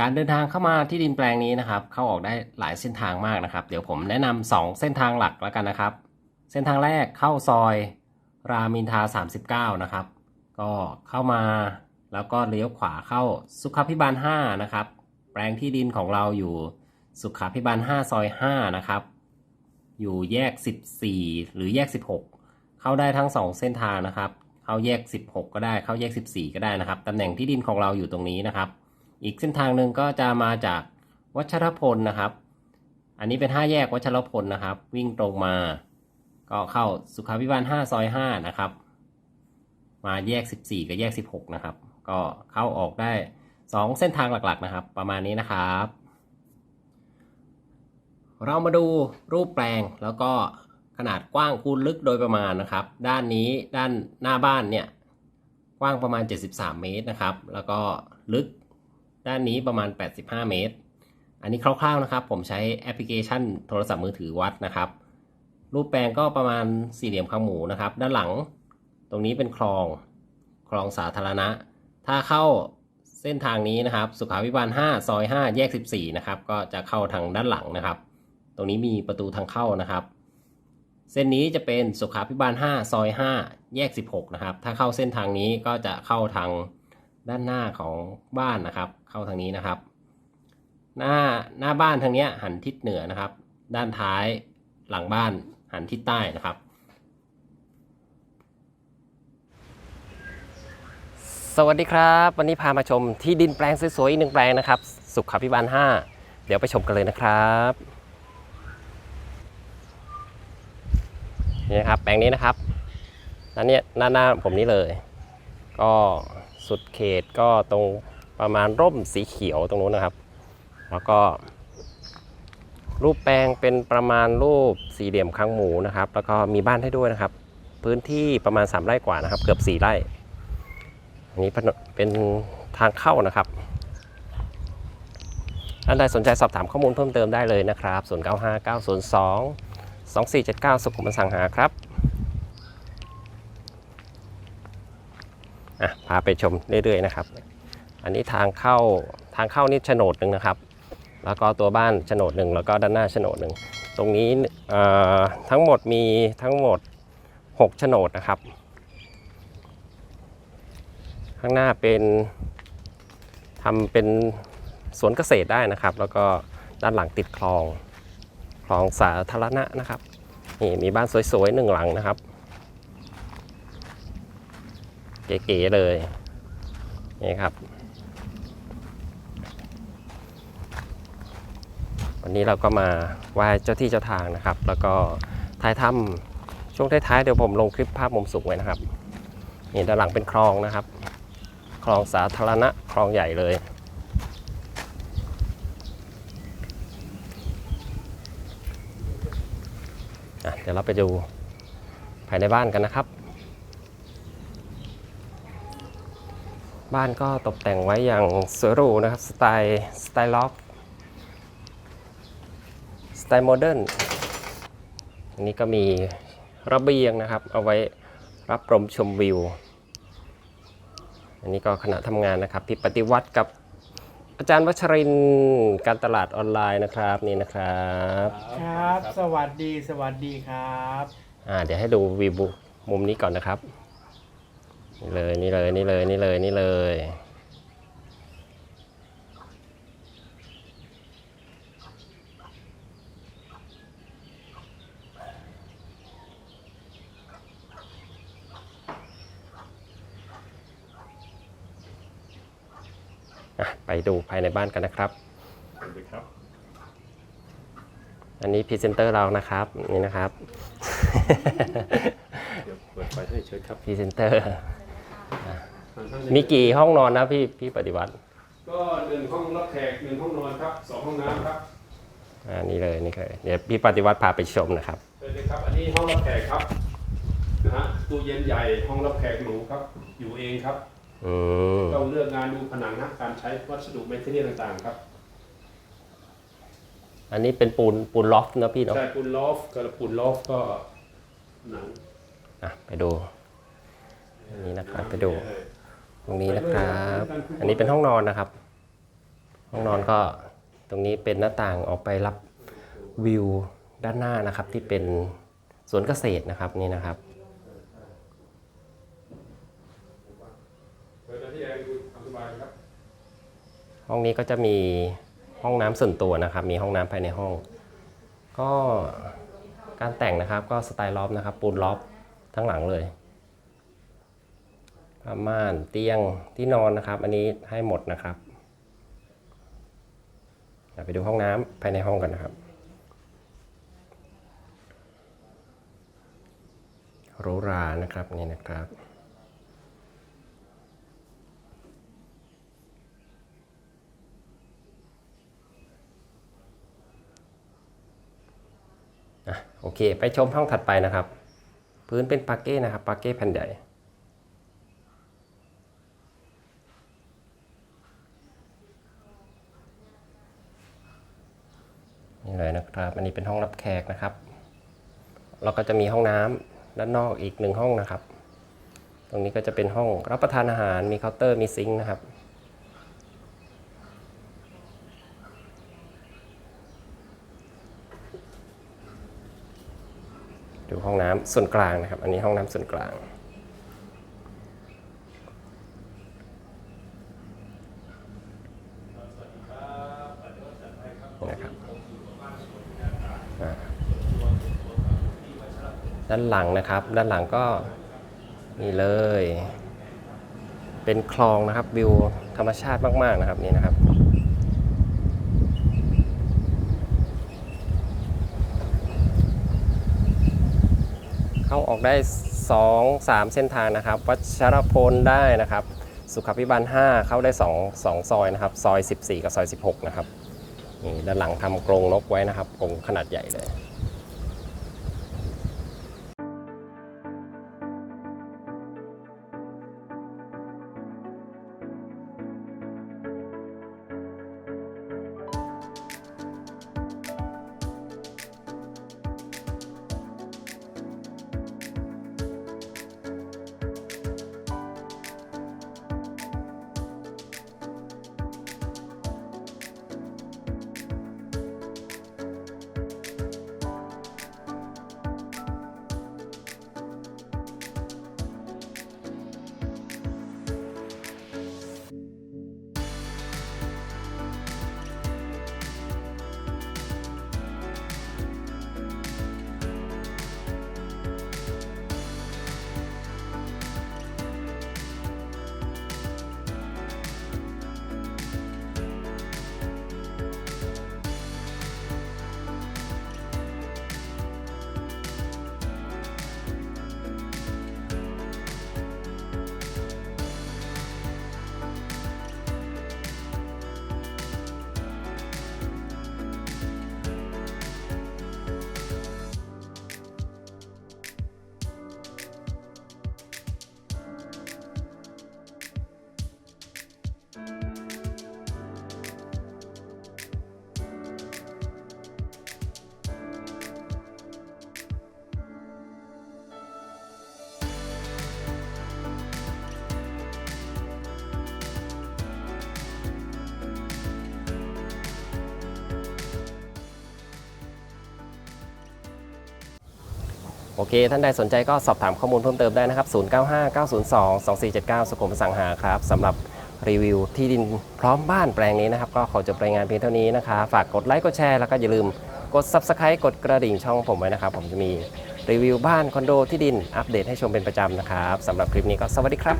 การเดินทางเข้ามาที่ดินแปลงนี้นะครับ เข้าออกได้หลายเส้นทางมากนะครับ เดี๋ยวผมแนะนำสองเส้นทางหลักแล้วกันนะครับ เส้นทางแรกเข้าซอย รามินทา 39 นะครับ ก็เข้ามาแล้วก็เลี้ยวขวาเข้าสุขาพิบาล 5 นะครับ แปลงที่ดินของเราอยู่สุขาพิบาล 5 ซอย 5 นะครับ อยู่แยก 14 หรือแยก 16 เข้าได้ทั้ง 2 เส้นทางนะครับ เข้าแยก 16 ก็ได้ เข้าแยก 14 ก็ได้นะครับ ตำแหน่งที่ดินของเราอยู่ตรงนี้นะครับ อีกเส้นทางหนึ่งก็จะมาจากวัชรพลนะครับ อันนี้เป็น5แยกวัชรพลนะครับ วิ่งตรงมา ก็เข้าสุขาพิบาล5ซอย5นะครับ มาแยก14กับแยก16นะครับ ก็เข้าออกได้2เส้นทางหลักๆนะครับ ประมาณนี้นะครับ เรามาดูรูปแปลงแล้วก็ขนาดกว้างคูณลึกโดยประมาณนะครับ ด้านนี้ด้านหน้าบ้านเนี่ยกว้างประมาณ 73 เมตรนะครับ แล้วก็ลึก ด้านนี้ประมาณ 85 เมตร อันนี้คร่าวๆนะครับ ผมใช้แอปพลิเคชันโทรศัพท์มือถือวัดนะครับ รูปแปลงก็ประมาณสี่เหลี่ยมข้างหมูนะครับ ด้านหลังตรงนี้เป็นคลอง คลองสาธารณะ ถ้าเข้าเส้นทางนี้นะครับ สุขาวิบาล 5 ซอย 5 แยก 14 นะครับ ก็จะเข้าทางด้านหลังนะครับ ตรงนี้มีประตูทางเข้านะครับ เส้นนี้จะเป็นสุขาพิบาล 5 ซอย 5 แยก 16 นะครับ ถ้าเข้าเส้นทางนี้ก็จะเข้าทาง ด้านหน้าของบ้านนะครับ เข้าทางนี้นะครับ หน้าหน้าบ้านทางนี้หันทิศเหนือนะครับ ด้านท้ายหลังบ้านหันทิศใต้นะครับ สวัสดีครับ วันนี้พามาชมที่ดินแปลงสวยๆอีกหนึ่งแปลงนะครับ สุขพิบาล 5 เดี๋ยวไปชมกันเลยนะครับนี่ครับแปลงนี้นะครับนั่นเนี่ยหน้าหน้าผมนี้เลย ก็สุดเขตก็ตรงประมาณร่มสีเขียวตรงนู้นนะครับ แล้วก็ รูปแปลงเป็นประมาณรูปสี่เหลี่ยมข้างหมูนะครับ แล้วก็มีบ้านให้ด้วยนะครับ พื้นที่ประมาณ 3 ไร่กว่านะครับ เกือบ 4 ไร่อันนี้เป็นทางเข้านะครับท่านใดสนใจสอบถามข้อมูลเพิ่มเติมได้เลยนะครับ 0 9 5 9 0 2 2 4 7 9 สุขุมสังหาครับ อะพาไปชมเรื่อยๆนะครับ อันนี้ทางเข้าทางเข้านี่โฉนดหนึ่งนะครับ แล้วก็ตัวบ้านโฉนดหนึ่งแล้วก็ด้านหน้าโฉนดหนึ่งตรงนี้ทั้งหมดมีทั้งหมด6โฉนดนะครับ ข้างหน้าเป็นทำเป็นสวนเกษตรได้นะครับ แล้วก็ด้านหลังติดคลองคลองสาธารณะนะครับนี่มีบ้านสวยๆหนึ่งหลังนะครับ เก๋ๆเลยนี่ครับ วันนี้เราก็มาไหว้เจ้าที่เจ้าทางนะครับ แล้วก็ท้ายถ้ำช่วงท้ายๆเดี๋ยวผมลงคลิปภาพมุมสูงไว้นะครับนี่ด้านหลังเป็นคลองนะครับ คลองสาธารณะคลองใหญ่เลยเดี๋ยวเราไปดูภายในบ้านกันนะครับ บ้านก็ตกแต่งไว้อย่างสวยหรูนะครับ สไตล์สไตล์ล็อกสไตล์โมเดิร์นอันนี้ก็มีระเบียงนะครับ เอาไว้รับลมชมวิว อันนี้ก็คณะทำงานนะครับพี่ปฏิวัติกับอาจารย์วัชรินทร์การตลาดออนไลน์นะครับนี่นะครับครับ สวัสดีสวัสดีครับ อ่าเดี๋ยวให้ดูวิวมุมนี้ก่อนนะครับ นี่เลยนี่เลยนี่เลยนี่เลยนี่เลยอะไปดูภายในบ้านกันนะครับสวัสดีครับ อันนี้พรีเซนเตอร์เรานะครับ นี่นะครับ เดี๋ยวเปิดไฟให้เชิญครับพรีเซนเตอร์ มีกี่ห้องนอนนะพี่พี่ปฏิวัติ ก็หนึ่งห้องรับแขกหนึ่งห้องนอนครับสองห้องน้ำครับอ่านี่เลยนี่เลยเดี๋ยวพี่ปฏิวัติพาไปชมนะครับเชิญเลยครับ อันนี้ห้องรับแขกครับนะฮะตู้เย็นใหญ่ห้องรับแขกหรูครับ อยู่เองครับอืมต้องเลือกงานดูผนังนะการใช้วัสดุแมทเทอเรียลต่างๆครับ อันนี้เป็นปูนปูนลอฟต์นะพี่เนาะใช่ปูนลอฟกับปูนลอฟก็หนังอะไปดู อันนี้นะครับไปดูตรงนี้นะครับ อันนี้เป็นห้องนอนนะครับ ห้องนอนก็ตรงนี้เป็นหน้าต่างออกไปรับวิวด้านหน้านะครับ ที่เป็นสวนเกษตรนะครับนี่นะครับห้องนี้ก็จะมีห้องน้ำส่วนตัวนะครับ มีห้องน้ำภายในห้อง ก็การแต่งนะครับก็สไตล์ล็อบนะครับ ปูนล็อบทั้งหลังเลย ผ้าม่านเตียงที่นอนนะครับ อันนี้ให้หมดนะครับเดี๋ยวไปดูห้องน้ำภายในห้องกันนะครับหรูรานะครับนี่นะครับโอเค ไปชมห้องถัดไปนะครับ พื้นเป็นปาเก้นะครับปาเก้แผ่นใหญ่ นะครับ อันนี้เป็นห้องรับแขกนะครับ แล้วก็จะมีห้องน้ำด้านนอกอีกหนึ่งห้องนะครับ ตรงนี้ก็จะเป็นห้องรับประทานอาหาร มีเคาน์เตอร์ มีซิงค์นะครับ ดูห้องน้ำส่วนกลางนะครับ อันนี้ห้องน้ำส่วนกลาง นะครับอ่า ด้านหลังนะครับ ด้านหลังก็นี่เลย เป็นคลองนะครับวิวธรรมชาติมากๆนะครับนี่นะครับเข้าออกได้ 2 3 เส้นทางนะครับ วัชรพลได้นะครับ สุขภิบาล 5 เข้าได้ 2 2 ซอยนะครับ ซอย 14 กับซอย 16 นะครับ นี่ด้านหลังทำกรงนกไว้นะครับกรงขนาดใหญ่เลย โอเค ท่านใดสนใจก็สอบถามข้อมูลเพิ่มเติมได้นะครับ 0959022479 สุขุมสังหาครับสำหรับรีวิวที่ดินพร้อมบ้านแปลงนี้นะครับ ก็ขอจบรายงานเพียงเท่านี้นะคะ ฝากกดไลค์กดแชร์แล้วก็อย่าลืมกด Subscribe กดกระดิ่งช่องผมไว้นะครับ ผมจะมีรีวิวบ้านคอนโดที่ดินอัปเดตให้ชมเป็นประจำนะครับสำหรับคลิปนี้ก็สวัสดีครับ